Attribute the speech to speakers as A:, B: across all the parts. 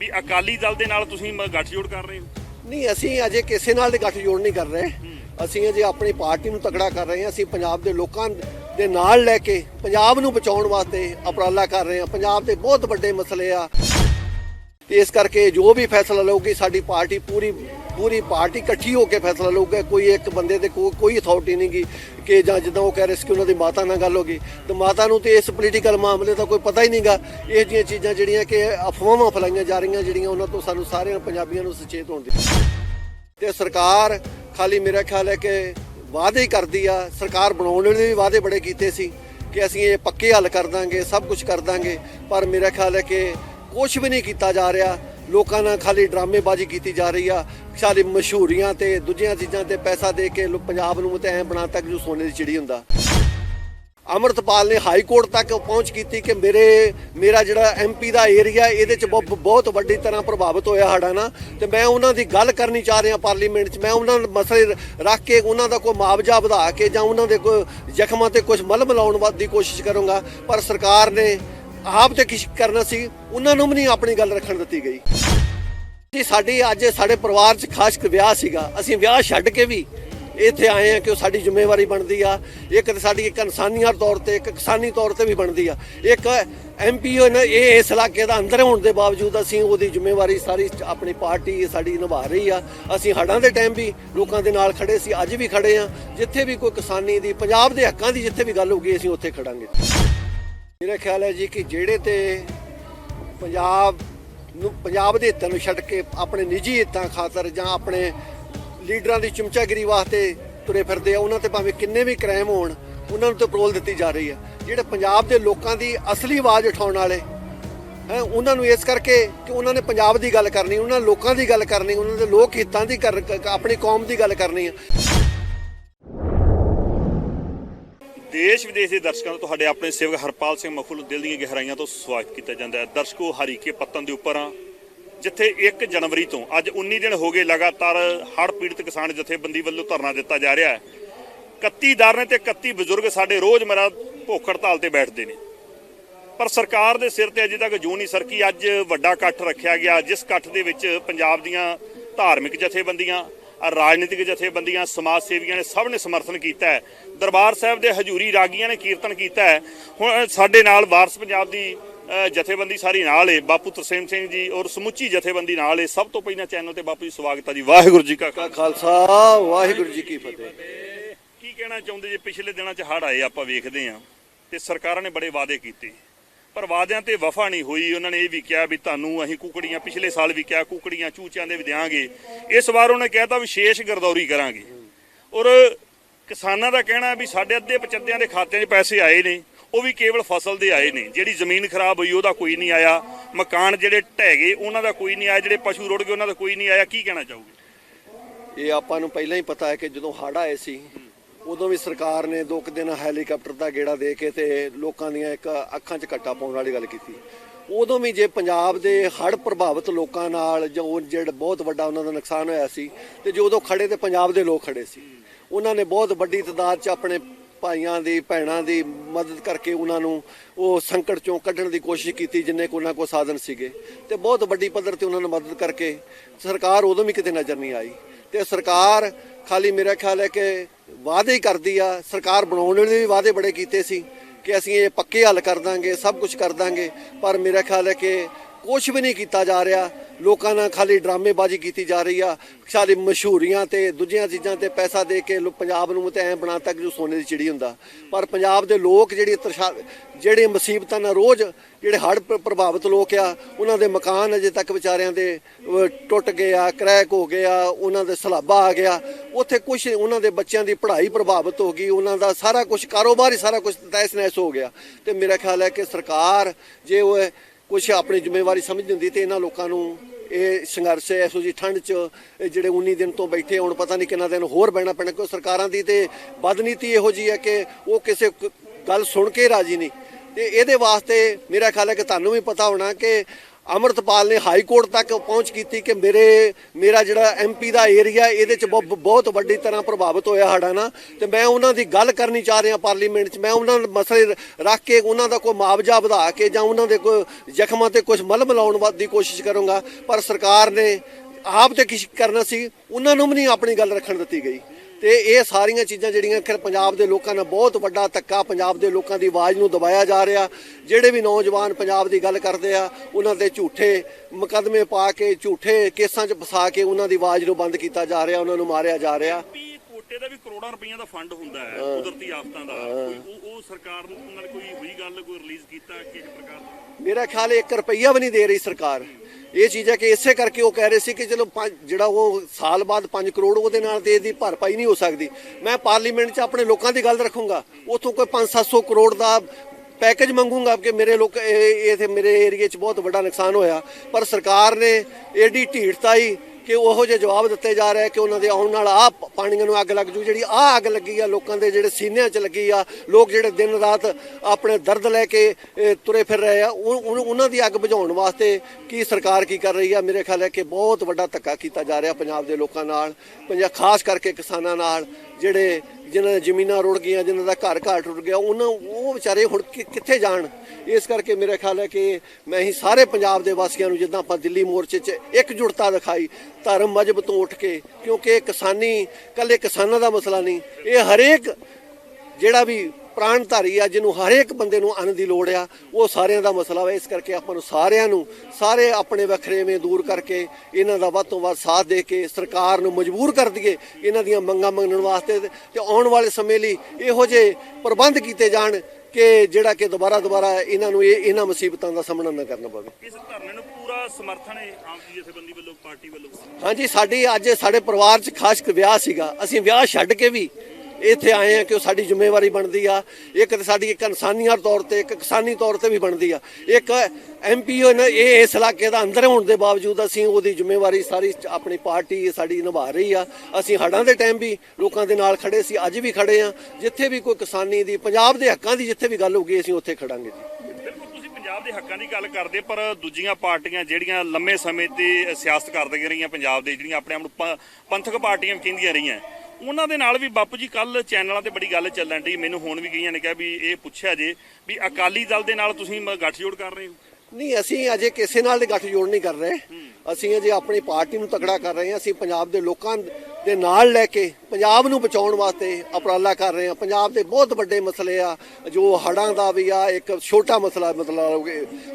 A: ਵੀ ਅਕਾਲੀ ਦਲ ਦੇ ਨਾਲ ਤੁਸੀਂ ਗੱਠਜੋੜ ਕਰ ਰਹੇ ਹੋ?
B: ਨਹੀਂ ਅਸੀਂ ਅਜੇ ਕਿਸੇ ਨਾਲ ਦੇ ਗੱਠਜੋੜ ਨਹੀਂ ਕਰ ਰਹੇ। ਅਸੀਂ ਅਜੇ ਆਪਣੀ ਪਾਰਟੀ ਨੂੰ ਤਕੜਾ ਕਰ ਰਹੇ ਹਾਂ। ਅਸੀਂ ਪੰਜਾਬ ਦੇ ਲੋਕਾਂ ਦੇ ਨਾਲ ਲੈ ਕੇ ਪੰਜਾਬ ਨੂੰ ਬਚਾਉਣ ਵਾਸਤੇ ਉਪਰਾਲਾ ਕਰ ਰਹੇ ਹਾਂ। ਪੰਜਾਬ ਦੇ ਬਹੁਤ ਵੱਡੇ ਮਸਲੇ ਆ। ਤੇ ਇਸ ਕਰਕੇ ਜੋ ਵੀ ਫੈਸਲਾ ਲਊਗੀ ਸਾਡੀ ਪਾਰਟੀ ਪੂਰੀ ਪੂਰੀ ਪਾਰਟੀ ਇਕੱਠੀ ਹੋ ਕੇ ਫੈਸਲਾ ਲਊਗਾ, ਕੋਈ ਇੱਕ ਬੰਦੇ ਦੇ ਕੋ- ਕੋਈ ਅਥਾਰਟੀ ਨਹੀਂ ਗੀ ਕਿ ਜਾਂ ਜਿੱਦਾਂ ਉਹ ਕਹਿ ਰਹੇ ਸੀ ਕਿ ਉਹਨਾਂ ਦੀ ਮਾਤਾ ਨਾਲ ਗੱਲ ਹੋ ਗਈ। ਤੇ ਮਾਤਾ ਨੂੰ ਤੇ ਇਸ ਪੋਲੀਟੀਕਲ ਮਾਮਲੇ ਦਾ ਕੋਈ ਪਤਾ ਹੀ ਨਹੀਂਗਾ ਇਹ ਜਿਹੀਆਂ ਚੀਜ਼ਾਂ ਜਿਹੜੀਆਂ ਕਿ ਅਫਵਾਹਾਂ ਫੈਲਾਈਆਂ ਜਾ ਰਹੀਆਂ ਜਿਹੜੀਆਂ ਉਹਨਾਂ ਤੋਂ ਸਾਨੂੰ ਸਾਰਿਆਂ ਪੰਜਾਬੀਆਂ ਨੂੰ ਸੁਚੇਤ ਹੋਣ ਦੀ। ਤੇ ਸਰਕਾਰ ਖਾਲੀ ਮੇਰਾ ਖਿਆਲ ਹੈ ਕਿ ਵਾਅਦੇ ਹੀ ਕਰਦੀ ਆ। ਸਰਕਾਰ ਬਣਾਉਣ ਲਈ ਵੀ ਵਾਅਦੇ ਬੜੇ ਕੀਤੇ ਸੀ ਕਿ ਅਸੀਂ ਇਹ ਪੱਕੇ ਹੱਲ ਕਰ ਦਾਂਗੇ, ਸਭ ਕੁਝ ਕਰ ਦਾਂਗੇ। ਪਰ ਮੇਰਾ ਖਿਆਲ ਹੈ ਕਿ ਕੁਝ ਵੀ ਨਹੀਂ ਕੀਤਾ ਜਾ ਰਿਹਾ। ਲੋਕਾਂ ਨਾਲ ਖਾਲੀ ਡਰਾਮੇਬਾਜ਼ੀ ਕੀਤੀ ਜਾ ਰਹੀ ਆ। ਖਾਲੀ ਮਸ਼ਹੂਰੀਆਂ ਤੇ ਦੂਜੀਆਂ ਚੀਜ਼ਾਂ ਤੇ ਪੈਸਾ ਦੇ ਕੇ ਲੋ- ਪੰਜਾਬ ਨੂੰ ਤੇ ਐਂ ਬਣਾ ਤੱਕ ਜੋ ਸੋਨੇ ਦੀ ਚਿੜੀ ਹੁੰਦਾ। ਅਮਰਤਪਾਲ ਨੇ ਹਾਈ ਕੋਰਟ ਤੱਕ ਪਹੁੰਚ ਕੀਤੀ ਕਿ ਮੇਰੇ, ਮੇਰਾ ਜਿਹੜਾ ਐਮਪੀ ਦਾ ਏਰੀਆ ਇਹਦੇ ਚ ਬਹੁ- ਬਹੁਤ ਵੱਡੀ ਤਰ੍ਹਾਂ ਪ੍ਰਭਾਵਿਤ ਹੋਇਆ ਸਾਡਾ ਨਾ। ਤੇ ਮੈਂ ਉਹਨਾਂ ਦੀ ਗੱਲ ਕਰਨੀ ਚਾਹ ਰਿਹਾ ਪਾਰਲੀਮੈਂਟ 'ਚ। ਮੈਂ ਉਹਨਾਂ ਦੇ ਮਸਲੇ ਰੱਖ ਕੇ ਉਹਨਾਂ ਦਾ ਕੋਈ ਮੁਆਵਜ਼ਾ ਵਧਾ ਕੇ ਜਾਂ ਉਹਨਾਂ ਦੇ ਕੋਈ ਜ਼ਖਮਾਂ ਤੇ ਕੁਝ ਮਲਮ ਲਾਉਣ ਵਾ- ਦੀ ਕੋਸ਼ਿਸ਼ ਕਰੂੰਗਾ। ਪਰ ਸਰਕਾਰ ਨੇ ਆਪ ਤੇ ਕੀ ਕਰਨਾ ਸੀ, ਉਹਨਾਂ ਨੂੰ ਵੀ ਨਹੀਂ ਆਪਣੀ ਗੱਲ ਰੱਖਣ ਦਿੱਤੀ ਗਈ। ਜੀ ਸਾਡੀ ਅੱਜ ਸਾਡੇ ਪਰਿਵਾਰ 'ਚ ਖਾਸ ਕਰ ਵਿਆਹ ਸੀਗਾ। ਅਸੀਂ ਵਿਆਹ ਛੱਡ ਕੇ ਵੀ ਇੱਥੇ ਆਏ ਆ ਕਿ ਉਹ ਸਾਡੀ ਜ਼ਿੰਮੇਵਾਰੀ ਬਣਦੀ ਆ। ਇੱਕ ਤੇ ਸਾਡੀ ਇੱਕ ਇਨਸਾਨੀਅਤ ਤੌਰ ਤੇ, ਇੱਕ ਕਿਸਾਨੀ ਤੌਰ ਤੇ ਵੀ ਬਣਦੀ ਆ। ਇੱਕ ਐਮਪੀਓ ਨੇ ਇਹ ਇਸ ਇਲਾਕੇ ਦਾ ਅੰਦਰ ਹੋਣ ਦੇ ਬਾਵਜੂਦ ਅਸੀਂ ਉਹਦੀ ਜ਼ਿੰਮੇਵਾਰੀ ਸਾਰੀ ਆਪਣੀ ਪਾਰਟੀ ਸਾਡੀ ਨਿਭਾ ਰਹੀ ਆ। ਅਸੀਂ ਹੜਾਂ ਦੇ ਟਾਈਮ ਵੀ ਲੋਕਾਂ ਦੇ ਨਾਲ ਖੜੇ ਸੀ, ਅੱਜ ਵੀ ਖੜੇ ਆ। ਜਿੱਥੇ ਵੀ ਕੋਈ ਕਿਸਾਨੀ ਦੀ, ਪੰਜਾਬ ਦੇ ਹੱਕਾਂ ਦੀ ਜਿੱਥੇ ਵੀ ਗੱਲ ਹੋਊਗੀ ਅਸੀਂ ਉੱਥੇ ਖੜਾਂਗੇ। ਮੇਰਾ ਖਿਆਲ ਹੈ ਜੀ ਕਿ ਜਿਹੜੇ ਤੇ ਪੰਜਾਬ ਨੂੰ ਪੰਜਾਬ ਦੇ ਹਿੱਤਾਂ ਨੂੰ ਛੱਡ ਕੇ ਆਪਣੇ ਨਿੱਜੀ ਹਿੱਤਾਂ ਖਾਤਰ ਜਾਂ ਆਪਣੇ ਲੀਡਰਾਂ ਦੀ ਚਮਚਾਗਿਰੀ ਵਾਸਤੇ ਤੁਰੇ ਫਿਰਦੇ ਆ, ਉਹਨਾਂ ਤੇ ਭਾਵੇਂ ਕਿੰਨੇ ਵੀ ਕ੍ਰਾਈਮ ਹੋਣ, ਉਹਨਾਂ ਨੂੰ ਤੇ ਪਰੋਲ ਦਿੱਤੀ ਜਾ ਰਹੀ ਹੈ ਜਿਹੜੇ ਪੰਜਾਬ ਦੇ ਲੋਕਾਂ ਦੀ ਅਸਲੀ ਆਵਾਜ਼ ਉਠਾਉਣ ਵਾਲੇ ਹੈ, ਉਹਨਾਂ ਨੂੰ ਇਸ ਕਰਕੇ ਕਿ ਉਹਨਾਂ ਨੇ ਪੰਜਾਬ ਦੀ ਗੱਲ ਕਰਨੀ, ਉਹਨਾਂ ਲੋਕਾਂ ਦੀ ਗੱਲ ਕਰਨੀ, ਉਹਨਾਂ ਦੇ ਲੋਕ ਹਿੱਤਾਂ ਦੀ ਕਰ- ਆਪਣੀ ਕੌਮ ਦੀ ਗੱਲ ਕਰਨੀ ਹੈ
A: ਦੇਸ਼ ਵਿਦੇਸ਼ ਦੇ ਦਰਸ਼ਕਾਂ ਦਾ ਤੁਹਾਡੇ ਆਪਣੇ ਸੇਵਕ ਹਰਪਾਲ ਸਿੰਘ ਮਖੂਲ ਦਿਲ ਦੀਆਂ ਗਹਿਰਾਈਆਂ ਤੋਂ ਸਵਾਗਤ ਕੀਤਾ ਜਾਂਦਾ ਹੈ। ਦਰਸ਼ਕੋ, ਹਰੀਕੇ ਪੱਤਨ ਦੇ ਉੱਪਰ ਆ ਜਿੱਥੇ 1 ਜਨਵਰੀ ਤੋਂ ਅੱਜ 19 ਦਿਨ ਹੋ ਗਏ ਲਗਾਤਾਰ ਹੜ੍ਹ ਪੀੜਤ ਕਿਸਾਨ ਜਥੇਬੰਦੀ ਵੱਲੋਂ ਧਰਨਾ ਦਿੱਤਾ ਜਾ ਰਿਹਾ ਹੈ। 31 ਦਰ ਨੇ ਤੇ 31 ਬਜ਼ੁਰਗ ਸਾਡੇ ਰੋਜ਼ਮਰਾ ਭੁੱਖ ਹੜਤਾਲ ਤੇ ਬੈਠਦੇ ਨੇ। ਪਰ ਸਰਕਾਰ ਦੇ ਸਿਰ ਤੇ ਅਜੇ ਤੱਕ ਜੂ ਨਹੀਂ ਸਰਕੀ। ਅੱਜ ਵੱਡਾ ਇਕੱਠ ਰੱਖਿਆ ਗਿਆ। ਜਿਸ ਇਕੱਠ ਦੇ ਵਿੱਚ ਪੰਜਾਬ ਦੀਆਂ ਧਾਰਮਿਕ ਜਥੇਬੰਦੀਆਂ ਰਾਜਨੀਤਿਕ ਜਥੇਬੰਦੀਆਂ ਸਮਾਜ ਸੇਵੀਆਂ ਨੇ ਸਭ ਨੇ ਸਮਰਥਨ ਕੀਤਾ ਹੈ। ਦਰਬਾਰ ਸਾਹਿਬ ਦੇ ਹਜੂਰੀ ਰਾਗੀਆਂ ਨੇ ਕੀਰਤਨ ਕੀਤਾ ਹੈ। ਹੁਣ ਸਾਡੇ ਨਾਲ ਵਾਰਸ ਪੰਜਾਬ ਦੀ ਜਥੇਬੰਦੀ ਸਾਰੀ ਨਾਲ ਹੈ ਬਾਪੂ ਤਰਸੇਮ ਸਿੰਘ ਜੀ ਔਰ ਸਮੁੱਚੀ ਜਥੇਬੰਦੀ ਨਾਲ ਹੈ ਸਭ ਤੋਂ ਪਹਿਲਾਂ ਚੈਨਲ ਤੇ ਬਾਪੂ ਜੀ ਸਵਾਗਤ ਹੈ ਜੀ। ਵਾਹਿਗੁਰੂ ਜੀ ਕਾ ਖਾਲਸਾ
B: ਵਾਹਿਗੁਰੂ ਜੀ ਕੀ ਫਤਿਹ।
A: ਕੀ ਕਹਿਣਾ ਚਾਹੁੰਦੇ ਜੇ ਪਿਛਲੇ ਦਿਨਾਂ 'ਚ ਹੜ੍ਹ ਆਏ ਆਪਾਂ ਵੇਖਦੇ ਹਾਂ। ਤੇ ਸਰਕਾਰਾਂ ਨੇ ਬੜੇ ਵਾਅਦੇ ਕੀਤੇ। ਪਰ ਵਾਅਦਿਆਂ ਤੇ ਵਫਾ ਨਹੀਂ ਹੋਈ। ਉਹਨਾਂ ਨੇ ਇਹ ਵੀ ਕਿਹਾ ਵੀ ਤੁਹਾਨੂੰ ਅਸੀਂ ਕੁਕੜੀਆਂ ਪਿਛਲੇ ਸਾਲ ਵੀ ਕਿਹਾ, ਕੁਕੜੀਆਂ ਚੂਚਿਆਂ ਦੇ ਵੀ ਦਿਆਂਗੇ। ਇਸ ਵਾਰ ਉਹਨੇ ਕਹਿਤਾ ਵਿਸ਼ੇਸ਼ ਗਰਦੌਰੀ ਕਰਾਂਗੇ। ਔਰ ਕਿਸਾਨਾਂ ਦਾ ਕਹਿਣਾ ਵੀ ਸਾਡੇ ਅੱਧੇ ਪਚੱਦਿਆਂ ਦੇ ਖਾਤਿਆਂ 'ਚ ਪੈਸੇ ਆਏ ਨੇ, ਉਹ ਵੀ ਕੇਵਲ ਫਸਲ ਦੇ ਆਏ ਨੇ। ਜਿਹੜੀ ਜ਼ਮੀਨ ਖਰਾਬ ਹੋਈ, ਉਹਦਾ ਕੋਈ ਨਹੀਂ ਆਇਆ। ਮਕਾਨ ਜਿਹੜੇ ਢਹਿ ਗਏ, ਉਹਨਾਂ ਦਾ ਕੋਈ ਨਹੀਂ ਆਇਆ। ਜਿਹੜੇ ਪਸ਼ੂ ਰੁੜ ਗਏ, ਉਹਨਾਂ ਦਾ ਕੋਈ ਨਹੀਂ ਆਇਆ। ਕੀ ਕਹਿਣਾ ਚਾਹੋਗੇ?
B: ਇਹ ਆਪਾਂ ਨੂੰ ਪਹਿਲਾਂ ਹੀ ਪਤਾ ਹੈ ਕਿ ਜਦੋਂ ਹੜ੍ਹ ਆਏ ਸੀ ਉਦੋਂ ਵੀ ਸਰਕਾਰ ਨੇ ਦੋ ਕੁ ਦਿਨ ਹੈਲੀਕਾਪਟਰ ਦਾ ਗੇੜਾ ਦੇ ਕੇ ਤੇ ਲੋਕਾਂ ਦੀਆਂ ਇੱਕ ਅੱਖਾਂ 'ਚ ਘੱਟਾ ਪਾਉਣ ਵਾਲੀ ਗੱਲ ਕੀਤੀ। ਉਦੋਂ ਵੀ ਜੇ ਪੰਜਾਬ ਦੇ ਹੜ੍ਹ ਪ੍ਰਭਾਵਿਤ ਲੋਕਾਂ ਨਾਲ ਜੋ ਜਿਹੜਾ ਬਹੁਤ ਵੱਡਾ ਉਹਨਾਂ ਦਾ ਨੁਕਸਾਨ ਹੋਇਆ ਸੀ ਤੇ ਜੋ ਉਦੋਂ ਖੜੇ ਤੇ ਪੰਜਾਬ ਦੇ ਲੋਕ ਖੜੇ ਸੀ। ਉਹਨਾਂ ਨੇ ਬਹੁਤ ਵੱਡੀ ਤਾਦਾਦ 'ਚ ਆਪਣੇ ਭਾਈਆਂ ਦੀ, ਭੈਣਾਂ ਦੀ ਮਦਦ ਕਰਕੇ ਉਹਨਾਂ ਨੂੰ ਉਹ ਸੰਕਟ ਚੋਂ ਕੱਢਣ ਦੀ ਕੋਸ਼ਿਸ਼ ਕੀਤੀ ਜਿੰਨੇ ਕੋ ਉਹਨਾਂ ਕੋ ਸਾਧਨ ਸੀਗੇ ਤੇ ਬਹੁਤ ਵੱਡੀ ਪੱਧਰ ਤੇ ਉਹਨਾਂ ਨੂੰ ਮਦਦ ਕਰਕੇ ਸਰਕਾਰ ਉਦੋਂ ਵੀ ਕਿਤੇ ਨਜ਼ਰ ਨਹੀਂ ਆਈ। ਤੇ ਸਰਕਾਰ, ਖਾਲੀ ਮੇਰਾ ਖਿਆਲ ਹੈ ਕਿ ਵਾਅਦੇ ਹੀ ਕਰਦੀ ਆ, ਸਰਕਾਰ ਬਣਾਉਣ ਵੇਲੇ ਵੀ ਵਾਅਦੇ ਬੜੇ ਕੀਤੇ ਸੀ ਕਿ ਅਸੀਂ ਇਹ ਪੱਕੇ ਹੱਲ ਕਰ ਦਾਂਗੇ, ਸਭ ਕੁਝ ਕਰ ਦਾਂਗੇ, ਪਰ ਮੇਰਾ ਖਿਆਲ ਹੈ ਕਿ ਕੁਝ ਵੀ ਨਹੀਂ ਕੀਤਾ ਜਾ ਰਿਹਾ। ਲੋਕਾਂ ਨਾਲ ਖਾਲੀ ਡਰਾਮੇਬਾਜ਼ੀ ਕੀਤੀ ਜਾ ਰਹੀ ਆ। ਖਾਲੀ ਮਸ਼ਹੂਰੀਆਂ ਤੇ ਦੂਜੀਆਂ ਚੀਜ਼ਾਂ ਤੇ ਪੈਸਾ ਦੇ ਕੇ ਲੋ- ਪੰਜਾਬ ਨੂੰ ਤੇ ਐਂ ਬਣਾ ਤੱਕ ਜੋ ਸੋਨੇ ਦੀ ਚਿੜੀ ਹੁੰਦਾ। ਪਰ ਪੰਜਾਬ ਦੇ ਲੋਕ ਜਿਹੜੀ ਤਰਸ਼ਾ ਜਿਹੜੇ ਮੁਸੀਬਤਾਂ ਨਾਲ ਰੋਜ਼ ਜਿਹੜੇ ਹੜ੍ਹ ਪ੍ਰਭਾਵਿਤ ਲੋਕ ਆ, ਉਹਨਾਂ ਦੇ ਮਕਾਨ ਅਜੇ ਤੱਕ ਵਿਚਾਰਿਆਂ ਦੇ ਟੁੱਟ ਗਏ ਆ, ਕਰੈਕ ਹੋ ਗਏ ਆ, ਉਹਨਾਂ ਦੇ ਸਲਾਬਾ ਆ ਗਿਆ। ਉੱਥੇ ਕੁਝ ਉਹਨਾਂ ਦੇ ਬੱਚਿਆਂ ਦੀ ਪੜ੍ਹਾਈ ਪ੍ਰਭਾਵਿਤ ਹੋ ਗਈ, ਉਹਨਾਂ ਦਾ ਸਾਰਾ ਕੁਝ ਕਾਰੋਬਾਰ ਹੀ ਸਾਰਾ ਕੁਝ ਤਹਿਸ ਨਹਿਸ ਹੋ ਗਿਆ। ਤੇ ਮੇਰਾ ਖਿਆਲ ਹੈ ਕਿ ਸਰਕਾਰ ਜੇ ਉਹ ਕੁਝ ਆਪਣੀ ਜ਼ਿੰਮੇਵਾਰੀ ਸਮਝ ਹੁੰਦੀ ਤੇ ਇਹਨਾਂ ਲੋਕਾਂ ਨੂੰ ਇਹ ਸੰਘਰਸ਼ ਹੈ, ਇਹੋ ਜੀ ਠੰਡ 'ਚ, ਇਹ ਜਿਹੜੇ 19 ਦਿਨ ਤੋਂ ਬੈਠੇ ਹੁਣ ਪਤਾ ਨਹੀਂ ਕਿੰਨਾ ਦਿਨ ਹੋਰ ਬਹਿਣਾ ਪੈਣਾ ਕਿਉਂ ਸਰਕਾਰਾਂ ਦੀ ਤੇ ਬਦਨੀਤੀ ਇਹੋ ਜੀ ਹੈ ਕਿ ਉਹ ਕਿਸੇ ਗੱਲ ਸੁਣ ਕੇ ਰਾਜੀ ਨਹੀਂ। ਤੇ ਇਹਦੇ ਵਾਸਤੇ ਮੇਰਾ ਖਿਆਲ ਹੈ ਕਿ ਤੁਹਾਨੂੰ ਵੀ ਪਤਾ ਹੋਣਾ ਕਿ ਅਮਰਤਪਾਲ ਨੇ ਹਾਈ ਕੋਰਟ ਤੱਕ ਪਹੁੰਚ ਕੀਤੀ ਕਿ ਮੇਰੇ, ਮੇਰਾ ਜਿਹੜਾ ਐਮਪੀ ਦਾ ਏਰੀਆ ਇਹਦੇ ਚ ਬਹੁ- ਬਹੁਤ ਵੱਡੀ ਤਰ੍ਹਾਂ ਪ੍ਰਭਾਵਿਤ ਹੋਇਆ ਹੜਾ ਨਾ। ਤੇ ਮੈਂ ਉਹਨਾਂ ਦੀ ਗੱਲ ਕਰਨੀ ਚਾਹ ਰਿਹਾ ਪਾਰਲੀਮੈਂਟ 'ਚ। ਮੈਂ ਉਹਨਾਂ ਦੇ ਮਸਲੇ ਰੱਖ ਕੇ ਉਹਨਾਂ ਦਾ ਕੋਈ ਮੁਆਵਜ਼ਾ ਵਧਾ ਕੇ ਜਾਂ ਉਹਨਾਂ ਦੇ ਕੋਈ ਜ਼ਖਮਾਂ ਤੇ ਕੁਝ ਮਲਮ ਲਾਉਣ ਵਾ- ਦੀ ਕੋਸ਼ਿਸ਼ ਕਰੂੰਗਾ। ਪਰ ਸਰਕਾਰ ਨੇ ਆਪ ਤੇ ਕੀ ਕਰਨਾ ਸੀ, ਉਹਨਾਂ ਨੂੰ ਵੀ ਨਹੀਂ ਆਪਣੀ ਗੱਲ ਰੱਖਣ ਦਿੱਤੀ ਗਈ। ਤੇ ਇਹ ਸਾਰੀਆਂ ਚੀਜ਼ਾਂ ਜਿਹੜੀਆਂ ਕਿ ਪੰਜਾਬ ਦੇ ਲੋਕਾਂ ਨਾਲ ਬਹੁਤ ਵੱਡਾ ਧੱਕਾ ਪੰਜਾਬ ਦੇ ਲੋਕਾਂ ਦੀ ਆਵਾਜ਼ ਨੂੰ ਦਬਾਇਆ ਜਾ ਰਿਹਾ। ਜਿਹੜੇ ਵੀ ਨੌਜਵਾਨ ਪੰਜਾਬ ਦੀ ਗੱਲ ਕਰਦੇ ਆ, ਉਹਨਾਂ ਦੇ ਝੂਠੇ ਮੁਕੱਦਮੇ ਪਾ ਕੇ, ਝੂਠੇ ਕੇਸਾਂ 'ਚ ਫਸਾ ਕੇ ਉਹਨਾਂ ਦੀ ਆਵਾਜ਼ ਨੂੰ ਬੰਦ ਕੀਤਾ ਜਾ ਰਿਹਾ, ਉਹਨਾਂ ਨੂੰ ਮਾਰਿਆ ਜਾ ਰਿਹਾ।
A: ਵੀ ਕੋਟੇ ਦਾ ਵੀ ਕਰੋੜਾਂ ਰੁਪਈਆ ਦਾ ਫੰਡ ਹੁੰਦਾ ਹੈ ਕੁਦਰਤੀ ਆਫਤਾਂ ਦਾ। ਕੋਈ ਉਹ ਸਰਕਾਰ ਨੂੰ ਨਾਲ ਕੋਈ ਹੋਈ ਗੱਲ ਕੋਈ ਰਿਲੀਜ਼ ਕੀਤਾ ਕਿਸ ਪ੍ਰਕਾਰ ਦਾ?
B: ਮੇਰਾ ਖਿਆਲ 1 ਰੁਪਈਆ ਵੀ ਨਹੀਂ ਦੇ ਰਹੀ ਸਰਕਾਰ। ਇਹ ਚੀਜ਼ ਹੈ ਕਿ ਇਸੇ ਕਰਕੇ ਉਹ ਕਹਿ ਰਹੇ ਸੀ ਕਿ ਚਲੋ ਜਿਹੜਾ ਉਹ ਸਾਲ ਬਾਅਦ 5 ਕਰੋੜ ਉਹਦੇ ਨਾਲ ਤੇ ਇਹਦੀ ਭਰਪਾਈ ਨਹੀਂ ਹੋ ਸਕਦੀ। ਮੈਂ ਪਾਰਲੀਮੈਂਟ 'ਚ ਆਪਣੇ ਲੋਕਾਂ ਦੀ ਗੱਲ ਰੱਖੂੰਗਾ। ਉਥੋਂ ਕੋਈ 5-700 ਕਰੋੜ ਦਾ ਪੈਕੇਜ ਮੰਗੂੰਗਾ ਕਿ ਮੇਰੇ ਲੋਕ ਇਹ ਮੇਰੇ ਏਰੀਏ 'ਚ ਬਹੁਤ ਵੱਡਾ ਨੁਕਸਾਨ ਹੋਇਆ। ਪਰ ਸਰਕਾਰ ਨੇ ਏਡੀ ਢੀਠਤਾਈ ਕਿ ਉਹੋ ਜਿਹੇ ਜਵਾਬ ਦਿੱਤੇ ਜਾ ਰਹੇ ਕਿ ਉਹਨਾਂ ਦੇ ਆਉਣ ਨਾਲ ਆ ਪਾਣੀਆਂ ਨੂੰ ਅੱਗ ਲੱਗ ਜੂ, ਜਿਹੜੀ ਆ ਅੱਗ ਲੱਗੀ ਆ, ਲੋਕਾਂ ਦੇ ਜਿਹੜੇ ਸੀਨਿਆਂ 'ਚ ਲੱਗੀ ਆ, ਲੋਕ ਜਿਹੜੇ ਦਿਨ ਰਾਤ ਆਪਣੇ ਦਰਦ ਲੈ ਕੇ ਤੁਰੇ ਫਿਰ ਰਹੇ ਆ ਉਹ- ਉਹ- ਉਹਨਾਂ ਦੀ ਅੱਗ ਬੁਝਾਉਣ ਵਾਸਤੇ ਕੀ ਸਰਕਾਰ ਕੀ ਕਰ ਰਹੀ ਆ? ਮੇਰੇ ਖਿਆਲ ਹੈ ਕਿ ਬਹੁਤ ਵੱਡਾ ਧੱਕਾ ਕੀਤਾ ਜਾ ਰਿਹਾ ਪੰਜਾਬ ਦੇ ਲੋਕਾਂ ਨਾਲ ਪੰਜਾਬ ਖਾਸ ਕਰਕੇ ਕਿਸਾਨਾਂ ਨਾਲ, ਜਿਹੜੇ ਜਿਨ੍ਹਾਂ ਦੀਆਂ ਜ਼ਮੀਨਾਂ ਰੁੜ ਗਈਆਂ ਜਿਨ੍ਹਾਂ ਦਾ ਘਰ ਘਰ ਟੁੱਟ ਗਿਆ, ਉਹਨਾਂ ਉਹ ਵਿਚਾਰੇ ਹੁਣ ਕਿ- ਕਿੱਥੇ ਜਾਣ? ਇਸ ਕਰਕੇ ਮੇਰਾ ਖਿਆਲ ਹੈ ਕਿ ਮੈਂ ਹੀ ਸਾਰੇ ਪੰਜਾਬ ਦੇ ਵਾਸੀਆਂ ਨੂੰ ਜਿੱਦਾਂ ਆਪਾਂ ਦਿੱਲੀ ਮੋਰਚੇ 'ਚ ਇਕਜੁੱਟਤਾ ਦਿਖਾਈ, ਧਰਮ ਮਜਬ ਤੋਂ ਉੱਠ ਕੇ, ਕਿਉਂਕਿ ਇਹ ਕਿਸਾਨੀ ਕੱਲੇ ਕਿਸਾਨਾਂ ਦਾ ਮਸਲਾ ਨਹੀਂ, ਇਹ ਹਰੇਕ ਜਿਹੜਾ ਵੀ ਪ੍ਰਾਣਧਾਰੀ ਆ ਜਿਹਨੂੰ ਹਰੇਕ ਬੰਦੇ ਨੂੰ ਅੰਨ ਦੀ ਲੋੜ ਆ ਉਹ ਸਾਰਿਆਂ ਦਾ ਮਸਲਾ ਵਾ। ਇਸ ਕਰਕੇ ਆਪਾਂ ਨੂੰ ਸਾਰਿਆਂ ਨੂੰ ਸਾਰੇ ਆਪਣੇ ਵੱਖਰੇਵੇਂ ਦੂਰ ਕਰਕੇ ਇਹਨਾਂ ਦਾ ਵੱਧ ਤੋਂ ਵੱਧ ਸਾਥ ਦੇ ਕੇ ਸਰਕਾਰ ਨੂੰ ਮਜਬੂਰ ਕਰ ਦਈਏ ਇਹਨਾਂ ਦੀਆਂ ਮੰਗਾਂ ਮੰਗਣ ਵਾਸਤੇ ਤੇ ਆਉਣ ਵਾਲੇ ਸਮੇਂ ਲਈ ਇਹੋ ਜਿਹੇ ਪ੍ਰਬੰਧ ਕੀਤੇ ਜਾਣ ਕਿ ਜਿਹੜਾ ਕਿ ਦੁਬਾਰਾ ਦੁਬਾਰਾ ਇਹਨਾਂ ਨੂੰ ਇਹ ਇਹਨਾਂ ਮੁਸੀਬਤਾਂ ਦਾ ਸਾਹਮਣਾ ਨਾ ਕਰਨਾ ਪਵੇ।
A: ਇਸ ਧਰਨੇ ਨੂੰ ਪੂਰਾ ਸਮਰਥਨ ਹੈ ਆਮ ਜੀ ਜਥੇਬੰਦੀ ਵੱਲੋਂ ਪਾਰਟੀ ਵੱਲੋਂ?
B: ਹਾਂਜੀ ਸਾਡੀ ਅੱਜ ਸਾਡੇ ਪਰਿਵਾਰ 'ਚ ਖਾਸ ਇੱਕ ਵਿਆਹ ਸੀਗਾ। ਅਸੀਂ ਵਿਆਹ ਛੱਡ ਕੇ ਵੀ ਇੱਥੇ ਆਏ ਆ ਕਿ ਉਹ ਸਾਡੀ ਜ਼ਿੰਮੇਵਾਰੀ ਬਣਦੀ ਆ। ਇੱਕ ਤੇ ਸਾਡੀ ਇੱਕ ਇਨਸਾਨੀਅਤ ਤੌਰ ਤੇ, ਇੱਕ ਕਿਸਾਨੀ ਤੌਰ ਤੇ ਵੀ ਬਣਦੀ ਆ। ਇੱਕ ਐਮਪੀਓ ਨੇ ਇਹ ਇਸ ਇਲਾਕੇ ਦਾ ਅੰਦਰ ਹੋਣ ਦੇ ਬਾਵਜੂਦ ਅਸੀਂ ਉਹਦੀ ਜ਼ਿੰਮੇਵਾਰੀ ਸਾਰੀ ਆਪਣੀ ਪਾਰਟੀ ਸਾਡੀ ਨਿਭਾ ਰਹੀ ਆ। ਅਸੀਂ ਹੜਾਂ ਦੇ ਟਾਈਮ ਵੀ ਲੋਕਾਂ ਦੇ ਨਾਲ ਖੜੇ ਸੀ, ਅੱਜ ਵੀ ਖੜੇ ਆ। ਜਿੱਥੇ ਵੀ ਕੋਈ ਕਿਸਾਨੀ ਦੀ, ਪੰਜਾਬ ਦੇ ਹੱਕਾਂ ਦੀ ਜਿੱਥੇ ਵੀ ਗੱਲ ਹੋਊਗੀ ਅਸੀਂ ਉੱਥੇ ਖੜਾਂਗੇ ਜੀ।
A: ਤੁਸੀਂ ਪੰਜਾਬ ਦੇ ਹੱਕਾਂ ਦੀ ਗੱਲ ਕਰਦੇ, ਪਰ ਦੂਜੀਆਂ ਪਾਰਟੀਆਂ ਜਿਹੜੀਆਂ ਲੰਮੇ ਸਮੇਂ ਤੇ ਸਿਆਸਤ ਕਰਦੀਆਂ ਰਹੀਆਂ ਪੰਜਾਬ ਦੇ, ਜਿਹੜੀਆਂ ਆਪਣੇ ਆਪ ਨੂੰ ਪੰਥਕ ਪਾਰਟੀਆਂ ਕਹਿੰਦੀਆਂ ਰਹੀਆਂ ਉਹਨਾਂ ਦੇ ਨਾਲ ਵੀ ਬਾਪੂ ਜੀ ਕੱਲ ਚੈਨਲਾਂ ਤੇ ਬੜੀ ਗੱਲ ਚੱਲਣ ਦੀ ਮੈਨੂੰ ਹੁਣ ਵੀ ਗਈਆਂ ਨੇ ਕਿਹਾ ਵੀ ਇਹ ਪੁੱਛਿਆ ਜੇ ਵੀ ਅਕਾਲੀ ਦਲ ਦੇ ਨਾਲ ਤੁਸੀਂ ਗੱਠਜੋੜ ਕਰ ਰਹੇ ਹੋ?
B: ਨਹੀਂ ਅਸੀਂ ਅਜੇ ਕਿਸੇ ਨਾਲ ਗੱਠਜੋੜ ਨਹੀਂ ਕਰ ਰਹੇ। ਅਸੀਂ ਅਜੇ ਆਪਣੀ ਪਾਰਟੀ ਨੂੰ ਤਕੜਾ ਕਰ ਰਹੇ ਹਾਂ। ਅਸੀਂ ਪੰਜਾਬ ਦੇ ਲੋਕਾਂ ਦੇ ਨਾਲ ਲੈ ਕੇ ਪੰਜਾਬ ਨੂੰ ਬਚਾਉਣ ਵਾਸਤੇ ਉਪਰਾਲਾ ਕਰ ਰਹੇ ਹਾਂ। ਪੰਜਾਬ ਦੇ ਬਹੁਤ ਵੱਡੇ ਮਸਲੇ ਆ ਜੋ ਹੜਾਂ ਦਾ ਵੀ ਆ ਇੱਕ ਛੋਟਾ ਮਸਲਾ ਮਤਲਬ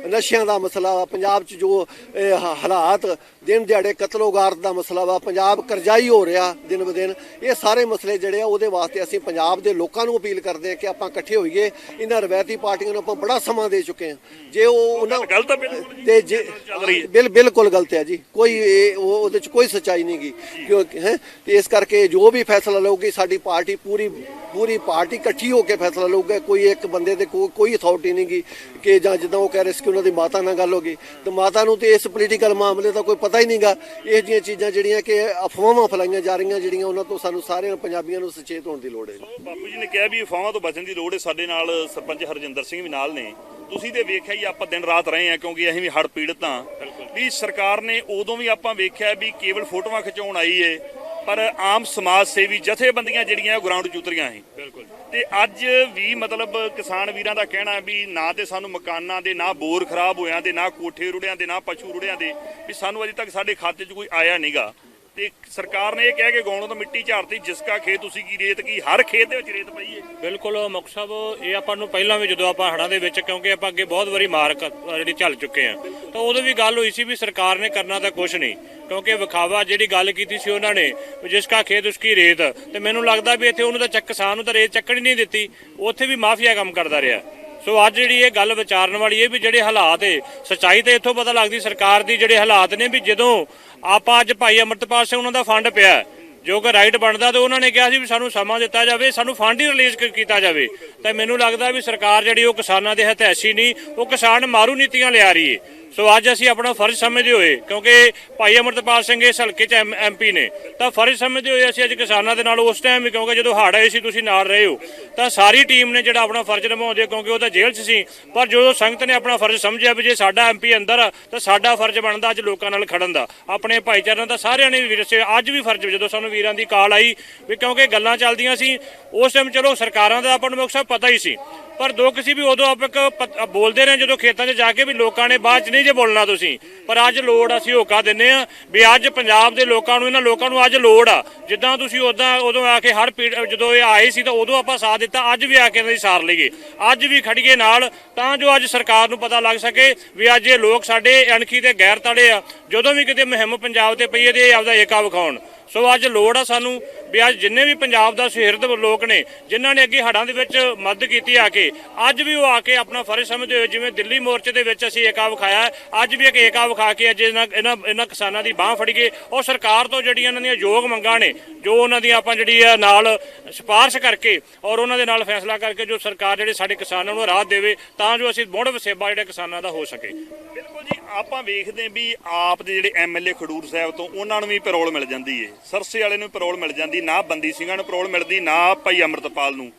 B: ਨਸ਼ਿਆਂ ਦਾ ਮਸਲਾ ਵਾ ਪੰਜਾਬ 'ਚ ਜੋ ਹਾਲਾਤ ਦਿਨ ਦਿਹਾੜੇ ਕਤਲੋਗਾਰਤ ਦਾ ਮਸਲਾ ਵਾ ਪੰਜਾਬ ਕਰਜ਼ਾਈ ਹੋ ਰਿਹਾ ਦਿਨ ਬ ਦਿਨ। ਇਹ ਸਾਰੇ ਮਸਲੇ ਜਿਹੜੇ ਆ ਉਹਦੇ ਵਾਸਤੇ ਅਸੀਂ ਪੰਜਾਬ ਦੇ ਲੋਕਾਂ ਨੂੰ ਅਪੀਲ ਕਰਦੇ ਹਾਂ ਕਿ ਆਪਾਂ ਇਕੱਠੇ ਹੋਈਏ। ਇਹਨਾਂ ਰਵਾਇਤੀ ਪਾਰਟੀਆਂ ਨੂੰ ਆਪਾਂ ਬੜਾ ਸਮਾਂ ਦੇ ਚੁੱਕੇ ਹਾਂ। ਜੇ ਉਹ ਉਹਨਾਂ
A: ਗਲਤ ਆ
B: ਤੇ ਜੇ ਬਿਲ ਬਿਲਕੁਲ ਗਲਤ ਹੈ ਜੀ। ਕੋਈ ਉਹਦੇ ਚ ਕੋਈ ਸੱਚਾਈ ਨਹੀਂ ਗੀ। ਕਿਉਂਕਿ ਹੈ? ਤੇ ਇਸ ਕਰਕੇ ਜੋ ਵੀ ਫੈਸਲਾ ਲਊਗੀ ਸਾਡੀ ਪਾਰਟੀ ਪੂਰੀ ਪੂਰੀ ਪਾਰਟੀ ਇਕੱਠੀ ਹੋ ਕੇ ਫੈਸਲਾ ਲਊਗਾ। ਕੋਈ ਇੱਕ ਬੰਦੇ ਦੇ ਕੋ- ਕੋਈ ਅਥਾਰਟੀ ਨਹੀਂ ਗੀ ਕਿ ਜਾਂ ਜਿੱਦਾਂ ਉਹ ਕਹਿ ਰਹੇ ਸੀ ਕਿ ਉਹਨਾਂ ਦੀ ਮਾਤਾ ਨਾਲ ਗੱਲ ਹੋ ਗਈ। ਤੇ ਮਾਤਾ ਨੂੰ ਤੇ ਇਸ ਪੋਲੀਟੀਕਲ ਮਾਮਲੇ ਦਾ ਕੋਈ ਪਤਾ ਹੀ ਨਹੀਂਗਾ ਇਹ ਜਿਹੀਆਂ ਚੀਜ਼ਾਂ ਜਿਹੜੀਆਂ ਕਿ ਅਫਵਾਹਾਂ ਫੈਲਾਈਆਂ ਜਾ ਰਹੀਆਂ ਜਿਹੜੀਆਂ ਉਹਨਾਂ ਤੋਂ ਸਾਨੂੰ ਸਾਰਿਆਂ ਪੰਜਾਬੀਆਂ ਨੂੰ ਸੁਚੇਤ ਹੋਣ ਦੀ ਲੋੜ ਹੈ
A: ਬਾਪੂ ਜੀ ਨੇ ਕਿਹਾ ਵੀ ਅਫਵਾਹਾਂ ਤੋਂ ਬਚਣ ਦੀ ਲੋੜ ਹੈ। ਸਾਡੇ ਨਾਲ ਸਰਪੰਚ ਹਰਜਿੰਦਰ ਸਿੰਘ ਵੀ ਨਾਲ ਨੇ। ਤੁਸੀਂ ਤੇ ਵੇਖਿਆ ਹੀ ਆਪਾਂ ਦਿਨ ਰਾਤ ਰਹੇ ਆ ਕਿਉਂਕਿ ਅਸੀਂ ਵੀ ਹੜ ਪੀੜਤ ਹਾਂ। ਵੀ ਸਰਕਾਰ ਨੇ ਉਦੋਂ ਵੀ ਆਪਾਂ ਵੇਖਿਆ ਵੀ ਕੇਵਲ ਫੋਟੋਆਂ ਖਿਚਾਉਣ ਆਈ ਏ। ਪਰ ਆਮ ਸਮਾਜ ਸੇਵੀ ਜਥੇਬੰਦੀਆਂ ਜਿਹੜੀਆਂ ਉਹ ਗਰਾਊਂਡ 'ਚ ਉਤਰੀਆਂ ਸੀ। ਬਿਲਕੁਲ। ਤੇ ਅੱਜ ਵੀ ਮਤਲਬ ਕਿਸਾਨ ਵੀਰਾਂ ਦਾ ਕਹਿਣਾ ਹੈ ਵੀ ਨਾ ਤੇ ਸਾਨੂੰ ਮਕਾਨਾਂ ਦੇ ਨਾ ਬੋਰ ਖਰਾਬ ਹੋਇਆਂ ਦੇ ਨਾ ਕੋਠੇ ਰੁੜਿਆਂ ਦੇ ਨਾ ਪਸ਼ੂ ਰੁੜਿਆਂ ਦੇ ਵੀ ਸਾਨੂੰ ਅਜੇ ਤੱਕ ਸਾਡੇ ਖਾਤੇ 'ਚ ਕੋਈ ਆਇਆ ਨਹੀਂਗਾ ਤੇ ਸਰਕਾਰ ਨੇ ਇਹ ਕਹਿ ਕੇ ਗਾਉਣੋਂ ਤਾਂ ਮਿੱਟੀ ਝਾੜਤੀ ਜਿਸਕਾ ਖੇਤ ਉਸੀ ਕੀ ਰੇਤ ਕੀ, ਹਰ ਖੇਤ ਦੇ ਵਿੱਚ ਰੇਤ ਪਈ ਏ।
C: ਬਿਲਕੁਲ, ਮੁਖ ਸਾਹਿਬ ਇਹ ਆਪਾਂ ਨੂੰ ਪਹਿਲਾਂ ਵੀ ਜਦੋਂ ਆਪਾਂ ਹੜਾਂ ਦੇ ਵਿੱਚ, ਕਿਉਂਕਿ ਆਪਾਂ ਅੱਗੇ ਬਹੁਤ ਵਾਰੀ ਮਾਰ ਜਿਹੜੀ ਝੱਲ ਚੁੱਕੇ ਆ। ਤਾਂ ਉਦੋਂ ਵੀ ਗੱਲ ਹੋਈ ਸੀ ਵੀ ਸਰਕਾਰ ਨੇ ਕਰਨਾ ਤਾਂ ਕੁਝ ਨਹੀਂ, ਕਿਉਂਕਿ ਵਿਖਾਵਾ ਜਿਹੜੀ ਗੱਲ ਕੀਤੀ ਸੀ ਉਹਨਾਂ ਨੇ ਜਿਸਕਾ ਜਿਸ ਕਾ ਖੇਤ ਉਸਕੀ ਰੇਤ, ਤੇ ਮੈਨੂੰ ਲੱਗਦਾ ਵੀ ਇੱਥੇ ਉਹਨੂੰ ਤਾਂ ਚੱਕ, ਕਿਸਾਨ ਨੂੰ ਤਾਂ ਰੇਤ ਚੱਕਣ ਹੀ ਨਹੀਂ ਦਿੱਤੀ, ਉੱਥੇ ਵੀ ਮਾਫੀਆ ਕੰਮ ਕਰਦਾ ਰਿਹਾ। ਸੋ ਅੱਜ ਜਿਹੜੀ ਇਹ ਗੱਲ ਵਿਚਾਰਨ ਵਾਲੀ ਹੈ ਵੀ ਜਿਹੜੇ ਹਾਲਾਤ ਹੈ ਸੱਚਾਈ ਤੇ ਇੱਥੋਂ ਪਤਾ ਲੱਗਦੀ ਸਰਕਾਰ ਦੀ ਜਿਹੜੇ ਹਾਲਾਤ ਨੇ ਵੀ ਜਦੋਂ ਆਪਾਂ ਅੱਜ ਭਾਈ ਅਮਰਤਪਾਲ ਸਿੰਘ ਉਹਨਾਂ ਦਾ ਫੰਡ ਪਿਆ, ਜੋ ਕਿ ਰਾਈਟ ਬਣਦਾ ਤੇ ਉਹਨਾਂ ਨੇ ਕਿਹਾ ਸੀ ਵੀ ਸਾਨੂੰ ਸਮਾਂ ਦਿੱਤਾ ਜਾਵੇ, ਸਾਨੂੰ ਫੰਡ ਹੀ ਰਿਲੀਜ਼ ਕੀਤਾ ਜਾਵੇ। ਤਾਂ ਮੈਨੂੰ ਲੱਗਦਾ ਵੀ ਸਰਕਾਰ ਜਿਹੜੀ ਉਹ ਕਿਸਾਨਾਂ ਦੇ ਹਤੈਸ਼ੀ ਨਹੀਂ, ਉਹ ਕਿਸਾਨ ਮਾਰੂ ਨੀਤੀਆਂ ਲਿਆ ਰਹੀ ਹੈ ਸੋ ਅੱਜ ਅਸੀਂ ਆਪਣਾ ਫਰਜ਼ ਸਮਝਦੇ ਹੋਏ, ਕਿਉਂਕਿ ਭਾਈ ਅਮਰਤਪਾਲ ਸਿੰਘ ਇਸ ਹਲਕੇ ਚ ਐਮਪੀ ਨੇ, ਤਾਂ ਫਰਜ਼ ਸਮਝਦੇ ਹੋਏ ਅਸੀਂ ਅੱਜ ਕਿਸਾਨਾਂ ਦੇ ਨਾਲ ਉਸ ਟਾਈਮ ਵੀ, ਕਿਉਂਕਿ ਜਦੋਂ ਹੜ੍ਹ ਆਏ ਸੀ, ਤੁਸੀਂ ਨਾਲ ਰਹੇ ਹੋ, ਤਾਂ ਸਾਰੀ ਟੀਮ ਨੇ ਜਿਹੜਾ ਆਪਣਾ ਫਰਜ਼ ਨਿਭਾਉਂਦੇ, ਕਿਉਂਕਿ ਉਹ ਤਾਂ ਜੇਲ੍ਹ 'ਚ ਸੀ, ਪਰ ਜਦੋਂ ਸੰਗਤ ਨੇ ਆਪਣਾ ਫਰਜ਼ ਸਮਝਿਆ ਵੀ ਜੇ ਸਾਡਾ ਐਮਪੀ ਅੰਦਰ ਆ, ਤਾਂ ਸਾਡਾ ਫਰਜ਼ ਬਣਦਾ ਅੱਜ ਲੋਕਾਂ ਨਾਲ ਖੜਨ ਦਾ। ਆਪਣੇ ਭਾਈਚਾਰਿਆਂ ਦਾ ਸਾਰਿਆਂ ਨੇ ਵੀਰ ਸੇ, ਅੱਜ ਵੀ ਫਰਜ਼ ਜਦੋਂ ਸਾਨੂੰ ਵੀਰਾਂ ਦੀ ਕਾਲ ਆਈ ਵੀ ਕਿਉਂਕਿ ਗੱਲਾਂ ਚੱਲਦੀਆਂ ਸੀ, ਉਸ ਟਾਈਮ ਚਲੋ ਸਰਕਾਰਾਂ ਦਾ ਆਪਾਂ ਨੂੰ ਮੁੱਖ ਸਭ ਪਤਾ ਹੀ ਸੀ ਪਰ ਦੁੱਖ ਸੀ ਵੀ ਉਦੋਂ ਆਪਾਂ ਇੱਕ ਪ- ਬੋਲਦੇ ਰਹੇ ਜਦੋਂ ਖੇਤਾਂ 'ਚ ਜਾ ਕੇ ਵੀ ਲੋਕਾਂ ਨੇ ਬਾਅਦ 'ਚ ਨਹੀਂ ਜੇ ਬੋਲਣਾ ਤੁਸੀਂ। ਪਰ ਅੱਜ ਲੋੜ ਅਸੀਂ ਹੋਕਾ ਦਿੰਨੇ ਆ ਵੀ ਅੱਜ ਪੰਜਾਬ ਦੇ ਲੋਕਾਂ ਨੂੰ, ਇਹਨਾਂ ਲੋਕਾਂ ਨੂੰ ਅੱਜ ਲੋੜ ਆ। ਜਿੱਦਾਂ ਤੁਸੀਂ ਉਦਾਂ ਉਦੋਂ ਆ ਕੇ ਹਰ ਜਦੋਂ ਇਹ ਆਏ ਸੀ ਤਾਂ ਉਦੋਂ ਆਪਾਂ ਸਾਥ ਦਿੱਤਾ, ਅੱਜ ਵੀ ਆ ਕੇ ਇਹਨਾਂ ਦੀ ਸਾਰ ਲਈਏ। ਅੱਜ ਵੀ ਖੜੀਏ ਨਾਲ, ਤਾਂ ਜੋ ਅੱਜ ਸਰਕਾਰ ਨੂੰ ਪਤਾ ਲੱਗ ਸਕੇ ਵੀ ਅੱਜ ਇਹ ਲੋਕ ਸਾਡੇ ਅਣਖੀ ਤੇ ਗੈਰ ਤੜੇ ਆ। ਜਦੋਂ ਵੀ ਕਿਤੇ ਮੁਹਿੰਮ ਪੰਜਾਬ ਤੇ ਪਈ ਹੈ ਤੇ ਇਹ ਆਪਦਾ ਏਕਾ ਵਿਖਾਉਣ। ਸੋ ਅੱਜ ਲੋੜ ਆ ਸਾਨੂੰ ਵੀ ਅੱਜ ਜਿੰਨੇ ਵੀ ਪੰਜਾਬ ਦਾ ਸੁਹਿਰਦ ਲੋਕ ਨੇ, ਜਿਨ੍ਹਾਂ ਨੇ ਅੱਗੇ ਹੜ੍ਹਾਂ ਦੇ ਵਿੱਚ ਮਦਦ ਕੀਤੀ ਆ ਕੇ, ਅੱਜ ਵੀ ਉਹ ਆ ਕੇ ਆਪਣਾ ਫਰਜ਼ ਸਮਝਦੇ ਹੋਏ, ਜਿਵੇਂ ਦਿੱਲੀ ਮੋਰਚੇ ਦੇ ਵਿੱਚ ਅਸੀਂ ਏਕਾ ਵਿਖਾਇਆ, ਅੱਜ ਵੀ ਇੱਕ ਏਕਾ ਵਿਖਾ ਕੇ ਅੱਜ ਇਹਨਾਂ ਇਹਨਾਂ ਇਹਨਾਂ ਕਿਸਾਨਾਂ ਦੀ ਬਾਹ ਫੜੀਏ ਉਹ ਸਰਕਾਰ ਤੋਂ ਜਿਹੜੀਆਂ ਇਹਨਾਂ ਦੀਆਂ ਯੋਗ ਮੰਗਾਂ ਨੇ ਜੋ ਉਹਨਾਂ ਦੀ ਆਪਾਂ ਜਿਹੜੀ ਆ ਨਾਲ ਸਿਫਾਰਿਸ਼ ਕਰਕੇ ਔਰ ਉਹਨਾਂ ਦੇ ਨਾਲ ਫੈਸਲਾ ਕਰਕੇ ਜੋ ਸਰਕਾਰ ਜਿਹੜੇ ਸਾਡੇ ਕਿਸਾਨਾਂ ਨੂੰ ਰਾਹਤ ਦੇਵੇ ਤਾਂ ਜੋ ਅਸੀਂ ਮੁੜ ਵਸੇਬਾ ਜਿਹੜੇ ਕਿਸਾਨਾਂ ਦਾ ਹੋ ਸਕੇ।
A: ਬਿਲਕੁਲ ਜੀ ਆਪਾਂ ਵੇਖਦੇ ਹਾਂ ਵੀ ਆਪ ਦੇ ਜਿਹੜੇ ਐਮਐਲਏ ਖਡੂਰ ਸਾਹਿਬ ਤੋਂ ਉਹਨਾਂ ਨੂੰ ਵੀ ਪੈਰੋਲ ਮਿਲ ਜਾਂਦੀ ਏ। ਸਰਸੇ ਵਾਲੇ ਨੂੰ ਪੈਰੋਲ ਮਿਲ ਜਾਂਦੀ ਨਾ ਬੰਦੀ ਸਿੰਘਾਂ ਨੂੰ ਪੈਰੋਲ ਮਿਲਦੀ ਨਾ ਭਾਈ ਅਮਰਤਪਾਲ ਨੂੰ।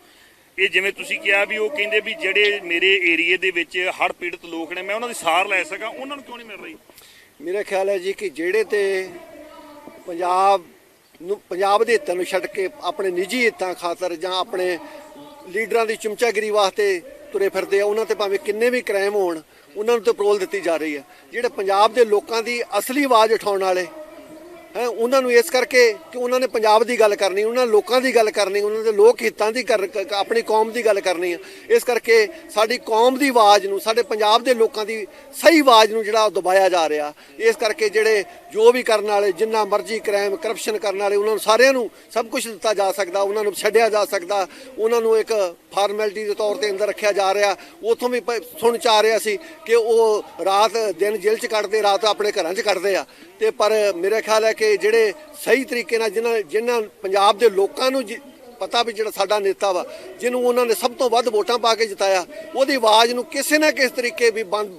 A: ਇਹ ਜਿਵੇਂ ਤੁਸੀਂ ਕਿਹਾ ਵੀ ਉਹ ਕਹਿੰਦੇ ਵੀ ਜਿਹੜੇ ਮੇਰੇ ਏਰੀਏ ਦੇ ਵਿੱਚ ਹੜ੍ਹ ਪੀੜਤ ਲੋਕ ਨੇ ਮੈਂ ਉਹਨਾਂ ਦੀ ਸਾਰ ਲੈ ਸਕਾਂ ਉਹਨਾਂ ਨੂੰ ਕਿਉਂ ਨਹੀਂ ਮਿਲ ਰਹੀ?
B: ਮੇਰਾ ਖਿਆਲ ਹੈ ਜੀ ਕਿ ਜਿਹੜੇ ਤੇ ਪੰਜਾਬ ਨੂੰ ਪੰਜਾਬ ਦੇ ਹਿੱਤਾਂ ਨੂੰ ਛੱਡ ਕੇ ਆਪਣੇ ਨਿੱਜੀ ਹਿੱਤਾਂ ਖਾਤਰ ਜਾਂ ਆਪਣੇ ਲੀਡਰਾਂ ਦੀ ਚਮਚਾਗਿਰੀ ਵਾਸਤੇ ਤੁਰੇ ਫਿਰਦੇ ਆ, ਉਹਨਾਂ ਤੇ ਭਾਵੇਂ ਕਿੰਨੇ ਵੀ ਕ੍ਰਾਈਮ ਹੋਣ, ਉਹਨਾਂ ਨੂੰ ਤੇ ਪਰੋਲ ਦਿੱਤੀ ਜਾ ਰਹੀ ਹੈ ਜਿਹੜੇ ਪੰਜਾਬ ਦੇ ਲੋਕਾਂ ਦੀ ਅਸਲੀ ਆਵਾਜ਼ ਉਠਾਉਣ ਵਾਲੇ ਹੈ, ਉਹਨਾਂ ਨੂੰ ਇਸ ਕਰਕੇ ਕਿ ਉਹਨਾਂ ਨੇ ਪੰਜਾਬ ਦੀ ਗੱਲ ਕਰਨੀ, ਉਹਨਾਂ ਲੋਕਾਂ ਦੀ ਗੱਲ ਕਰਨੀ, ਉਹਨਾਂ ਦੇ ਲੋਕ ਹਿੱਤਾਂ ਦੀ ਕਰ- ਆਪਣੀ ਕੌਮ ਦੀ ਗੱਲ ਕਰਨੀ ਆ। ਇਸ ਕਰਕੇ ਸਾਡੀ ਕੌਮ ਦੀ ਆਵਾਜ਼ ਨੂੰ, ਸਾਡੇ ਪੰਜਾਬ ਦੇ ਲੋਕਾਂ ਦੀ ਸਹੀ ਆਵਾਜ਼ ਨੂੰ ਜਿਹੜਾ ਉਹ ਦਬਾਇਆ ਜਾ ਰਿਹਾ। ਇਸ ਕਰਕੇ ਜਿਹੜੇ ਜੋ ਵੀ ਕਰਨ ਵਾਲੇ, ਜਿੰਨਾ ਮਰਜ਼ੀ ਕ੍ਰਾਈਮ ਕਰਪਸ਼ਨ ਕਰਨ ਵਾਲੇ, ਉਹਨਾਂ ਨੂੰ ਸਾਰਿਆਂ ਨੂੰ ਸਭ ਕੁਝ ਦਿੱਤਾ ਜਾ ਸਕਦਾ, ਉਹਨਾਂ ਨੂੰ ਛੱਡਿਆ ਜਾ ਸਕਦਾ। ਉਹਨਾਂ ਨੂੰ ਇੱਕ ਫਾਰਮੈਲਿਟੀ ਦੇ ਤੌਰ ਤੇ ਅੰਦਰ ਰੱਖਿਆ ਜਾ ਰਿਹਾ। ਉਥੋਂ ਵੀ ਪ- ਸੁਣ ਚ ਆ ਰਿਹਾ ਸੀ ਕਿ ਉਹ ਰਾਤ ਦਿਨ ਜੇਲ੍ਹ ਚ ਕੱਟਦੇ ਰਾਤ ਆਪਣੇ ਘਰਾਂ ਚ ਕੱਟਦੇ ਆ। ਤੇ ਪਰ ਮੇਰੇ ਖਿਆਲ ਹੈ ਕਿ ਜਿਹੜੇ ਸਹੀ ਤਰੀਕੇ ਨਾਲ ਜਿਨ੍ਹਾਂ ਜਿਨ੍ਹਾਂ ਪੰਜਾਬ ਦੇ ਲੋਕਾਂ ਨੂੰ ਪਤਾ ਵੀ ਜਿਹੜਾ ਸਾਡਾ ਨੇਤਾ ਵਾ, ਜਿਹਨੂੰ ਉਹਨਾਂ ਨੇ ਸਭ ਤੋਂ ਵੱਧ ਵੋਟਾਂ ਪਾ ਕੇ ਜਿਤਾਇਆ, ਉਹਦੀ ਆਵਾਜ਼ ਨੂੰ ਕਿਸੇ ਨਾ ਕਿਸੇ ਤਰੀਕੇ ਵੀ ਬੰਦ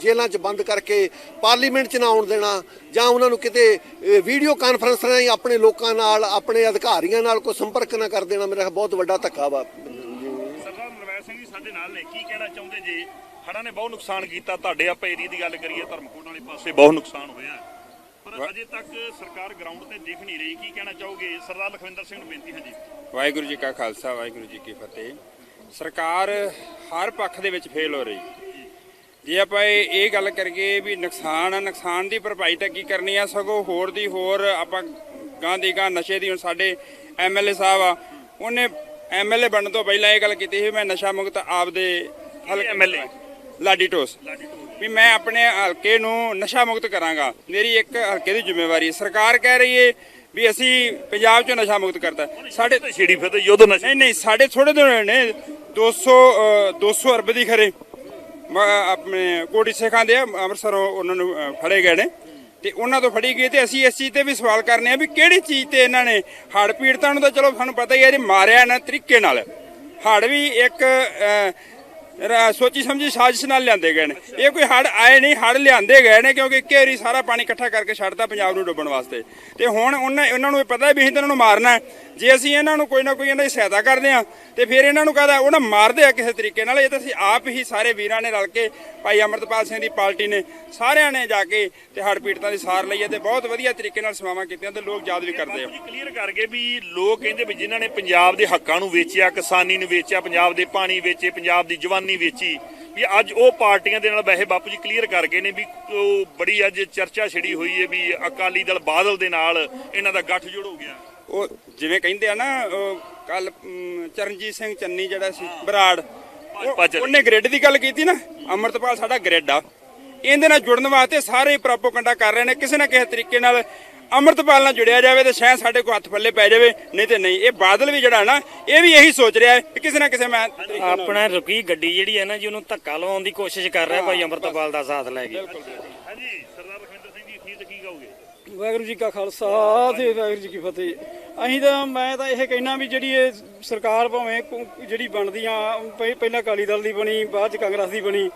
B: ਜੇਲ੍ਹਾਂ 'ਚ ਬੰਦ ਕਰਕੇ ਪਾਰਲੀਮੈਂਟ 'ਚ ਨਾ ਆਉਣ ਦੇਣਾ ਜਾਂ ਉਹਨਾਂ ਨੂੰ ਕਿਤੇ ਵੀਡੀਓ ਕਾਨਫਰੰਸ ਰਾਹੀਂ ਆਪਣੇ ਲੋਕਾਂ ਨਾਲ, ਆਪਣੇ ਅਧਿਕਾਰੀਆਂ ਨਾਲ ਕੋਈ ਸੰਪਰਕ ਨਾ ਕਰ ਦੇਣਾ ਮੇਰਾ ਬਹੁਤ ਵੱਡਾ ਧੱਕਾ ਵਾ।
A: ਸਰਦਾਰ ਨਰਵੈਰ ਸਿੰਘ ਜੀ, ਸਾਡੇ ਨਾਲ ਨੇ। ਕੀ ਕਹਿਣਾ ਚਾਹੁੰਦੇ ਜੀ? ਹੜ੍ਹਾਂ ਨੇ ਬਹੁਤ ਨੁਕਸਾਨ ਕੀਤਾ। ਤੁਹਾਡੇ ਆਪਾਂ ਏਰੀਆ ਦੀ ਗੱਲ ਕਰੀਏ, ਧਰਮਕੋਟ ਵਾਲੇ ਪਾਸੇ ਬਹੁਤ ਨੁਕਸਾਨ ਹੋਇਆ। ਪਰ ਅਜੇ ਤੱਕ ਸਰਕਾਰ ਗਰਾਊਂਡ ਤੇ ਦਿਖ ਨਹੀਂ ਰਹੀ। ਕੀ ਕਹਿਣਾ ਚਾਹੋਗੇ? ਸਰਦਾਰ ਲਖਵਿੰਦਰ ਸਿੰਘ ਨੂੰ ਬੇਨਤੀ ਹੈ ਜੀ
D: ਵਾਹਿਗੁਰੂ ਜੀ ਕਾ ਖਾਲਸਾ ਵਾਹਿਗੁਰੂ ਜੀ ਕੀ ਫਤਿਹ। ਸਰਕਾਰ ਹਰ ਪੱਖ ਦੇ ਵਿੱਚ ਫੇਲ ਹੋ ਰਹੀ। ਜੇ ਆਪਾਂ ਇਹ ਗੱਲ ਕਰੀਏ ਵੀ ਨੁਕਸਾਨ ਆ ਨੁਕਸਾਨ ਦੀ ਭਰਪਾਈ ਤਾਂ ਕੀ ਕਰਨੀ ਆ? ਸਗੋਂ ਹੋਰ ਦੀ ਹੋਰ ਆਪਾਂ ਗਾਂ ਦੀ ਗਾਂ ਨਸ਼ੇ ਦੀ। ਹੁਣ ਸਾਡੇ ਐਮਐਲਏ ਸਾਹਿਬ ਆ ਉਹਨੇ ਐਮਐਲਏ ਬਣਨ ਤੋਂ ਪਹਿਲਾਂ ਇਹ ਗੱਲ ਕੀਤੀ ਸੀ ਮੈਂ ਨਸ਼ਾ ਮੁਕਤ ਆਪਦੇ
A: MLA?
D: ਲਾਡੀ ਟੋਸ ਵੀ ਮੈਂ ਆਪਣੇ ਹਲਕੇ ਨੂੰ ਨਸ਼ਾ ਮੁਕਤ ਕਰਾਂਗਾ। ਮੇਰੀ ਇੱਕ ਹਲਕੇ ਦੀ ਜ਼ਿੰਮੇਵਾਰੀ ਹੈ। ਸਰਕਾਰ ਕਹਿ ਰਹੀ ਹੈ ਵੀ ਅਸੀਂ ਪੰਜਾਬ 'ਚੋਂ ਨਸ਼ਾ ਮੁਕਤ ਕਰਤਾ। ਸਾਡੇ
A: ਤੇ ਛੇੜੀ ਫਿਰ ਯੁੱਧ ਨਸ਼ੇ।
D: ਨਹੀਂ ਨਹੀਂ ਸਾਡੇ ਥੋੜੇ ਦਿਨ ਨੇ। 200 ਅ, 200 ਅਰਬ ਦੀ ਖਰੇ। ਆਪਣੇ ਕੋਟੀ ਸਿੱਖਾਂ ਦੇ ਅੰਮ੍ਰਿਤਸਰੋਂ ਉਹਨਾਂ ਨੂੰ ਫੜੇ ਗਏ ਨੇ। ਤੇ ਉਹਨਾਂ ਤੋਂ ਫੜੀ ਗਈ ਤੇ ਅਸੀਂ ਇਸ ਚੀਜ਼ ਤੇ ਵੀ ਸਵਾਲ ਕਰਨੇ ਆ ਵੀ ਕਿਹੜੀ ਚੀਜ਼ ਤੇ ਇਹਨਾਂ ਨੇ ਹੜ ਪੀੜਤਾਂ ਨੂੰ ਤਾਂ ਚਲੋ ਸਾਨੂੰ ਪਤਾ ਹੀ ਹੈ ਜੀ ਮਾਰਿਆ ਨਾ ਤਰੀਕੇ ਨਾਲ। ਹੜ ਵੀ ਇੱਕ ਸੋਚੀ ਸਮਝੀ ਸਾਜ਼ਿਸ਼ ਨਾਲ ਲਿਆਂਦੇ ਗਏ ਨੇ। ਇਹ ਕੋਈ ਹੜ ਆਏ ਨਹੀਂ ਹੜ ਲਿਆਂਦੇ ਗਏ ਨੇ ਕਿਉਂਕਿ ਵਾਰੀ ਸਾਰਾ ਪਾਣੀ ਇਕੱਠਾ ਕਰਕੇ ਛੱਡਦਾ ਪੰਜਾਬ ਨੂੰ ਡੁੱਬਣ ਵਾਸਤੇ। ਤੇ ਹੁਣ ਉਹਨਾਂ ਇਹਨਾਂ ਨੂੰ ਇਹ ਪਤਾ ਵੀ ਅਸੀਂ ਤਾਂ ਇਹਨਾਂ ਨੂੰ ਮਾਰਨਾ। ਜੇ ਅਸੀਂ ਇਹਨਾਂ ਨੂੰ ਕੋਈ ਨਾ ਕੋਈ ਇਹਨਾਂ ਦੀ ਸਹਾਇਤਾ ਕਰਦੇ ਆ ਤੇ ਫਿਰ ਇਹਨਾਂ ਨੂੰ ਕਹਦਾ? ਉਹਨਾਂ ਮਾਰਦੇ ਆ ਕਿਸੇ ਤਰੀਕੇ ਨਾਲ। ਇਹ ਤਾਂ ਅਸੀਂ ਆਪ ਹੀ ਸਾਰੇ ਵੀਰਾਂ ਨੇ ਰਲ ਕੇ ਭਾਈ ਅਮਰਤਪਾਲ ਸਿੰਘ ਦੀ ਪਾਰਟੀ ਨੇ ਸਾਰਿਆਂ ਨੇ ਜਾ ਕੇ ਤੇ ਹੜ ਪੀੜਤਾਂ ਦੀ ਸਾਰ ਲਈ ਹੈ ਤੇ ਬਹੁਤ ਵਧੀਆ ਤਰੀਕੇ ਨਾਲ ਸੇਵਾਵਾਂ ਕੀਤੀਆਂ ਤੇ ਲੋਕ ਯਾਦ ਵੀ ਕਰਦੇ ਆ।
A: ਕਲੀਅਰ ਕਰ ਗਏ ਵੀ ਲੋਕ ਕਹਿੰਦੇ ਵੀ ਜਿਨ੍ਹਾਂ ਨੇ ਪੰਜਾਬ ਦੇ ਹੱਕਾਂ ਨੂੰ ਵੇਚਿਆ ਕਿਸਾਨੀ ਨੂੰ ਵੇਚਿਆ ਪੰਜਾਬ ਦੇ ਪਾਣੀ ਵੇਚੇ ਪੰਜਾਬ ਦੀ ਜਵਾਨੀ ਵੇਚੀ ਵੀ ਅੱਜ ਉਹ ਪਾਰਟੀਆਂ ਦੇ ਨਾਲ ਵੈਸੇ ਬਾਪੂ ਜੀ ਕਲੀਅਰ ਕਰ ਗਏ ਨੇ ਵੀ ਉਹ ਬੜੀ ਅੱਜ ਚਰਚਾ ਛਿੜੀ ਹੋਈ ਹੈ ਵੀ ਅਕਾਲੀ ਦਲ ਬਾਦਲ ਦੇ ਨਾਲ ਇਹਨਾਂ ਦਾ ਗੱਠਜੋੜ ਹੋ ਗਿਆ।
D: ਉਹ ਜਿਵੇਂ ਕਹਿੰਦੇ ਆ ਨਾ ਕੱਲ ਚਰਨਜੀਤ ਸਿੰਘ ਚੰਨੀ ਜਿਹੜਾ ਸੀ ਬਰਾੜ ਉਹਨੇ ਗ੍ਰਿਡ ਦੀ ਗੱਲ ਕੀਤੀ ਨਾ ਅਮਰਤਪਾਲ ਸਾਡਾ ਗ੍ਰਿਡ ਆ। ਇਹਦੇ ਨਾਲ ਜੁੜਨ ਵਾਸਤੇ ਸਾਰੇ ਪ੍ਰੋਪੋਗੰਡਾ ਕਰ ਰਹੇ ਨੇ ਕਿਸੇ ਨਾ ਕਿਸੇ ਤਰੀਕੇ ਨਾਲ ਅਮਰਤਪਾਲ ਨਾਲ ਜੁੜਿਆ ਜਾਵੇ ਤੇ ਸ਼ਾਇਦ ਸਾਡੇ ਕੋ ਹੱਥ ਪੱਲੇ ਪੈ ਜਾਵੇ ਨਹੀਂ ਤੇ ਨਹੀਂ ਇਹ ਬਾਦਲ ਵੀ ਜਿਹੜਾ ਨਾ ਇਹ ਵੀ ਇਹੀ ਸੋਚ ਰਿਹਾ ਹੈ ਕਿ ਕਿਸੇ ਨਾ ਕਿਸੇ ਮੈਂ
E: ਆਪਣਾ ਰੁਕੀ ਗੱਡੀ ਜਿਹੜੀ ਹੈ ਨਾ ਜੀ ਉਹਨੂੰ ਧੱਕਾ ਲਵਾਉਣ ਦੀ ਕੋਸ਼ਿਸ਼ ਕਰ ਰਿਹਾ ਭਾਈ ਅੰਮ੍ਰਿਤਪਾਲ ਦਾ ਸਾਥ ਲੈ ਕੇ।
A: ਹਾਂਜੀ ਸਰਦਾਰ ਲਖਵਿੰਦਰ ਸਿੰਘ ਜੀ ਕੀ ਕਹੋਗੇ?
F: ਵਾਹਿਗੁਰੂ ਜੀ ਕਾ ਖਾਲਸਾ ਤੇ ਵਾਹਿਗੁਰੂ ਜੀ ਕੀ ਫਤਿਹ। ਅਸੀਂ ਤਾਂ ਮੈਂ ਤਾਂ ਇਹ ਕਹਿਣਾ ਵੀ ਜਿਹੜੀ ਇਹ ਸਰਕਾਰ ਭਾਵੇਂ ਜਿਹੜੀ ਬਣਦੀ ਆ ਪਹਿ- ਪਹਿਲਾਂ ਅਕਾਲੀ ਦਲ ਦੀ ਬਣੀ ਬਾਅਦ ਚ ਕਾਂਗਰਸ ਦੀ ਬਣੀ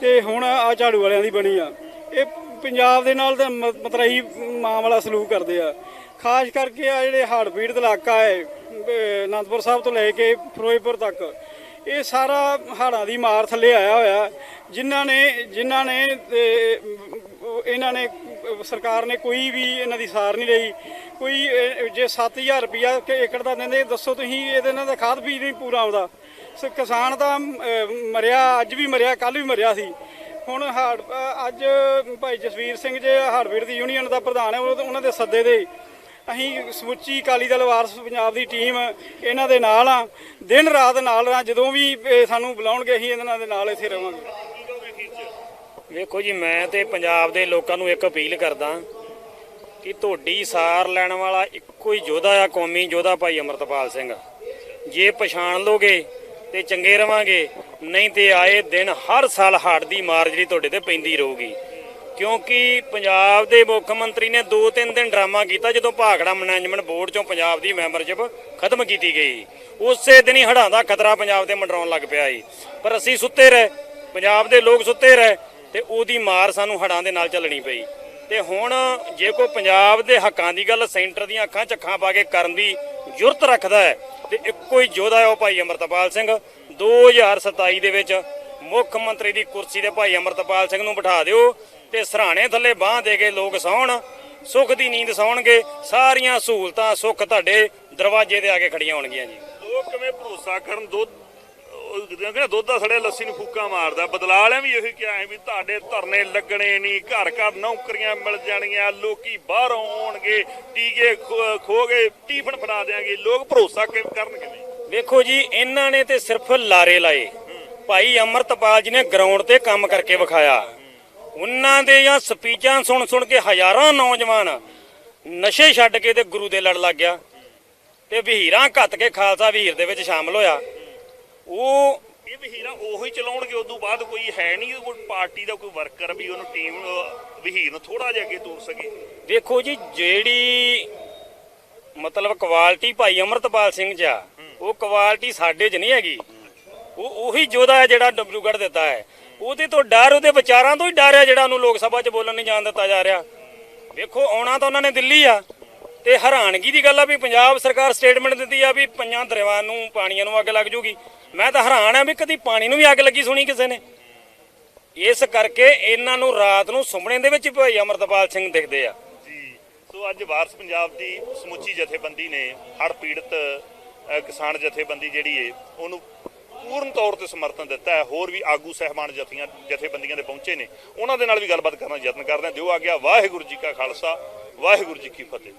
F: ਤੇ ਹੁਣ ਆ ਝਾੜੂ ਵਾਲਿਆਂ ਦੀ ਬਣੀ ਆ। ਇਹ ਪੰਜਾਬ ਦੇ ਨਾਲ ਤਾਂ ਮ- ਮਤਰਈ ਮਾਂ ਵਾਲਾ ਸਲੂਕ ਕਰਦੇ ਆ। ਖਾਸ ਕਰਕੇ ਆ ਜਿਹੜੇ ਹੜ੍ਹ ਪੀੜਤ ਇਲਾਕਾ ਹੈ ਅਨੰਦਪੁਰ ਸਾਹਿਬ ਤੋਂ ਲੈ ਕੇ ਫਿਰੋਜ਼ਪੁਰ ਤੱਕ, ਇਹ ਸਾਰਾ ਹਾੜਾਂ ਦੀ ਮਾਰ ਥੱਲੇ ਆਇਆ ਹੋਇਆ। ਜਿਨ੍ਹਾਂ ਨੇ ਜਿਨ੍ਹਾਂ ਨੇ ਇਹਨਾਂ ਨੇ ਸਰਕਾਰ ਨੇ ਕੋਈ ਵੀ ਇਹਨਾਂ ਦੀ ਸਾਰ ਨਹੀਂ ਲਈ। ਕੋਈ ਜੇ 7000 ਰੁਪਇਆ ਕਿ ਏਕੜ ਦਾ ਦਿੰਦੇ, ਦੱਸੋ ਤੁਸੀਂ ਇਹਦੇ ਨਾਲ ਦਾ ਖਾਦ ਬੀਜ ਨਹੀਂ ਪੂਰਾ ਆਉਂਦਾ। ਸੋ, ਕਿਸਾਨ ਤਾਂ ਮਰਿਆ, ਅੱਜ ਵੀ ਮਰਿਆ ਕੱਲ ਵੀ ਮਰਿਆ ਸੀ। ਹੁਣ ਹਾੜ ਅੱਜ ਭਾਈ ਜਸਵੀਰ ਸਿੰਘ ਜੇ ਹਾੜਵੀਰ ਦੀ ਯੂਨੀਅਨ ਦਾ ਪ੍ਰਧਾਨ ਹੈ ਉਹਨਾਂ ਦੇ ਸੱਦੇ ਦੇ ਅਸੀਂ ਸਮੁੱਚੀ ਅਕਾਲੀ ਦਲ ਵਾਰਸ ਪੰਜਾਬ ਦੀ ਟੀਮ ਇਹਨਾਂ ਦੇ ਨਾਲ ਆ ਦਿਨ ਰਾਤ ਨਾਲ ਆ ਜਦੋਂ ਵੀ ਸਾਨੂੰ ਬੁਲਾਉਣਗੇ, ਅਸੀਂ ਇਹਨਾਂ ਦੇ ਨਾਲ ਇੱਥੇ ਰਵਾਂਗੇ।
E: ਵੇਖੋ ਜੀ, ਮੈਂ ਤੇ ਪੰਜਾਬ ਦੇ ਲੋਕਾਂ ਨੂੰ ਇੱਕ ਅਪੀਲ ਕਰਦਾ ਕਿ ਤੁਹਾਡੀ ਸਾਰ ਲੈਣ ਵਾਲਾ ਇੱਕੋ ਹੀ ਯੋਧਾ ਆ ਕੌਮੀ ਯੋਧਾ ਭਾਈ ਅਮਰਤਪਾਲ ਸਿੰਘ। ਜੇ ਪਛਾਣ ਲੋਗੇ ਤੇ ਚੰਗੇ ਰਵਾਂਗੇ। ਨਹੀਂ ਤੇ ਆਏ ਦਿਨ ਹਰ ਸਾਲ ਹੜ੍ਹ ਦੀ ਮਾਰ ਜਿਹੜੀ ਤੁਹਾਡੇ ਤੇ ਪੈਂਦੀ ਰਹੂਗੀ। ਕਿਉਂਕਿ ਪੰਜਾਬ ਦੇ ਮੁੱਖ ਮੰਤਰੀ ਨੇ 2-3 ਦਿਨ ਡਰਾਮਾ ਕੀਤਾ ਜਦੋਂ ਭਾਖੜਾ ਮੈਨੇਜਮੈਂਟ ਬੋਰਡ ਚੋਂ ਪੰਜਾਬ ਦੀ ਮੈਂਬਰਸ਼ਿਪ ਖਤਮ ਕੀਤੀ ਗਈ। ਉਸੇ ਦਿਨ ਹੀ ਹੜ੍ਹਾਂ ਦਾ ਖਤਰਾ ਪੰਜਾਬ ਤੇ ਮੰਡਰਾਉਣ ਲੱਗ ਪਿਆ ਸੀ। ਪਰ ਅਸੀਂ ਸੁੱਤੇ ਰਹੇ। ਪੰਜਾਬ ਦੇ ਲੋਕ ਸੁੱਤੇ ਰਹੇ ਤੇ ਉਹਦੀ ਮਾਰ ਸਾਨੂੰ ਹੜ੍ਹਾਂ ਦੇ ਨਾਲ ਚੱਲਣੀ ਪਈ। ਤੇ ਹੁਣ ਜੇ ਕੋਈ ਪੰਜਾਬ ਦੇ ਹੱਕਾਂ ਦੀ ਗੱਲ, ਸੈਂਟਰ ਦੀਆਂ ਅੱਖਾਂ 'ਚ ਅੱਖਾਂ ਪਾ ਕੇ ਕਰਨ ਦੀ ਯੁਰਤ ਰੱਖਦਾ ਹੈ ਤੇ ਇੱਕੋ ਹੀ ਯੋਧਾ ਹੈ ਉਹ ਭਾਈ ਅਮਰਤਪਾਲ ਸਿੰਘ। 2027 ਦੇ ਵਿੱਚ ਮੁੱਖ ਮੰਤਰੀ ਦੀ ਕੁਰਸੀ ਤੇ ਭਾਈ ਅਮਰਤਪਾਲ ਸਿੰਘ ਨੂੰ ਬਿਠਾ ਦਿਓ ਤੇ ਸਰਾਣੇ ਥੱਲੇ ਬਾਹ ਦੇ ਕੇ ਲੋਕ ਸੌਣ, ਸੁੱਖ ਦੀ ਨੀਂਦ ਸੌਣਗੇ, ਸਾਰੀਆਂ ਸਹੂਲਤਾਂ ਸੁੱਖ ਤੁਹਾਡੇ ਦਰਵਾਜ਼ੇ ਤੇ ਆ ਕੇ ਖੜੀਆਂ ਹੋਣਗੀਆਂ ਜੀ।
A: ਲੋਕ ਕਿਵੇਂ ਭਰੋਸਾ ਕਰਨ? ਦੁੱਧ ਕਹਿੰਦੇ ਦੁੱਧ ਦਾ ਸੜਿਆ ਲੱਸੀ ਨੂੰ ਫੂਕਾ ਮਾਰਦਾ। ਬਦਲਾ ਵਾਲਿਆਂ ਵੀ ਇਹੀ ਕਿਹਾ ਹੈ ਵੀ ਤੁਹਾਡੇ ਧਰਨੇ ਲੱਗਣੇ ਨਹੀਂ, ਘਰ ਘਰ ਨੌਕਰੀਆਂ ਮਿਲ ਜਾਣੀਆਂ, ਲੋਕੀ ਬਾਹਰੋਂ ਆਉਣਗੇ, ਟੀਕੇ ਖੋ- ਟੀਫਨ ਫੜਾ ਦੇਾਂਗੇ ਲੋਕ ਭਰੋਸਾ ਕਰਨਗੇ
E: ਵੇਖੋ ਜੀ, ਇਹਨਾਂ ਨੇ ਤੇ ਸਿਰਫ ਲਾਰੇ ਲਾਏ। ਭਾਈ ਅਮਰਤਪਾਲ ਜੀ ਨੇ ਗਰਾਊਂਡ ਤੇ ਕੰਮ ਕਰਕੇ ਵਿਖਾਇਆ। ਉਹਨਾਂ ਦੇ ਜਾਂ ਸਪੀਚਾਂ ਸੁਣ ਸੁਣ ਕੇ ਹਜ਼ਾਰਾਂ ਨੌਜਵਾਨ ਨਸ਼ੇ ਛੱਡ ਕੇ ਤੇ ਗੁਰੂ ਦੇ ਲੜ ਲੱਗ ਗਿਆ। ਤੇ ਵਹੀਰਾਂ ਘੱਤ ਕੇ ਖਾਲਸਾ ਵਹੀਰ ਦੇ ਵਿੱਚ ਸ਼ਾਮਲ ਹੋਇਆ। ਉਹ
A: ਇਹ ਵਹੀਰਾ ਉਹੀ ਚਲਾਉਣਗੇ ਉਦੋਂ ਬਾਅਦ ਕੋਈ ਹੈ ਨਹੀਂ ਕੋਈ ਪਾਰਟੀ ਦਾ ਕੋਈ ਵਰਕਰ ਵੀ ਉਹਨੂੰ ਟੀਮ ਵਹੀਰ ਨੂੰ ਥੋੜਾ ਜਿਹਾ ਅੱਗੇ ਤੋਰ ਸਕੇ।
E: ਵੇਖੋ ਜੀ ਜਿਹੜੀ ਮਤਲਬ ਕੁਆਲਿਟੀ ਭਾਈ ਅਮਰਤਪਾਲ ਸਿੰਘ ਚ ਆ ਉਹ ਕੁਆਲਿਟੀ ਸਾਡੇ 'ਚ ਨਹੀਂ ਹੈਗੀ। ਉਹ ਉਹੀ ਯੋਧਾ ਹੈ ਜਿਹੜਾ ਡਬਲੂਗੜ੍ਹ ਦਿੱਤਾ ਹੈ। ਉਹਦੇ ਤੋਂ ਡਰ ਉਹਦੇ ਵਿਚਾਰਾਂ ਤੋਂ ਹੀ ਡਰ ਹੈ ਜਿਹੜਾ ਉਹਨੂੰ ਲੋਕ ਸਭਾ 'ਚ ਬੋਲਣ ਨਹੀਂ ਜਾਣ ਦਿੱਤਾ ਜਾ ਰਿਹਾ। ਵੇਖੋ ਆਉਣਾ ਤਾਂ ਉਹਨਾਂ ਨੇ ਦਿੱਲੀ ਆ। ਤੇ ਹੈਰਾਨਗੀ ਦੀ ਗੱਲ ਆ ਵੀ ਪੰਜਾਬ ਸਰਕਾਰ ਸਟੇਟਮੈਂਟ ਦਿੱਤੀ ਆ ਵੀ ਪੰਜਾਂ ਦਰਿਆਵਾਂ ਨੂੰ ਪਾਣੀਆਂ ਨੂੰ ਅੱਗ ਲੱਗ ਜੂਗੀ। ਮੈਂ ਤਾਂ ਹੈਰਾਨ ਆ ਵੀ ਕਦੀ ਪਾਣੀ ਨੂੰ ਵੀ ਅੱਗ ਲੱਗੀ ਸੁਣੀ ਕਿਸੇ ਨੇ। ਇਸ ਕਰਕੇ ਇਹਨਾਂ ਨੂੰ ਰਾਤ ਨੂੰ ਸੁਪਨੇ ਦੇ ਵਿੱਚ ਹੀ ਭਾਈ ਅਮਰਤਪਾਲ ਸਿੰਘ ਦਿਖਦੇ ਆ।
A: ਜੀ, ਸੋ ਅੱਜ ਵਾਰਸ ਪੰਜਾਬ ਦੀ ਸਮੁੱਚੀ ਜਥੇਬੰਦੀ ਨੇ ਹੜ੍ਹ ਪੀੜਤ ਕਿਸਾਨ ਜਥੇਬੰਦੀ ਜਿਹੜੀ ਏ, ਉਹਨੂੰ ਪੂਰਨ ਤੌਰ ਤੇ ਸਮਰਥਨ ਦਿੱਤਾ ਹੈ। ਹੋਰ ਵੀ ਆਗੂ ਸਹਿਬਾਨ ਜਥੀਆਂ ਜਥੇਬੰਦੀਆਂ ਦੇ ਪਹੁੰਚੇ ਨੇ। ਉਹਨਾਂ ਦੇ ਨਾਲ ਵੀ ਗੱਲਬਾਤ ਕਰਨ ਦਾ ਯਤਨ ਕਰਦੇ ਹਾਂ। ਦਿਓ ਆ ਗਿਆ ਵਾਹਿਗੁਰੂ ਜੀ ਕਾ ਖਾਲਸਾ, ਵਾਹਿਗੁਰੂ ਜੀ ਕੀ ਫਤਿਹ।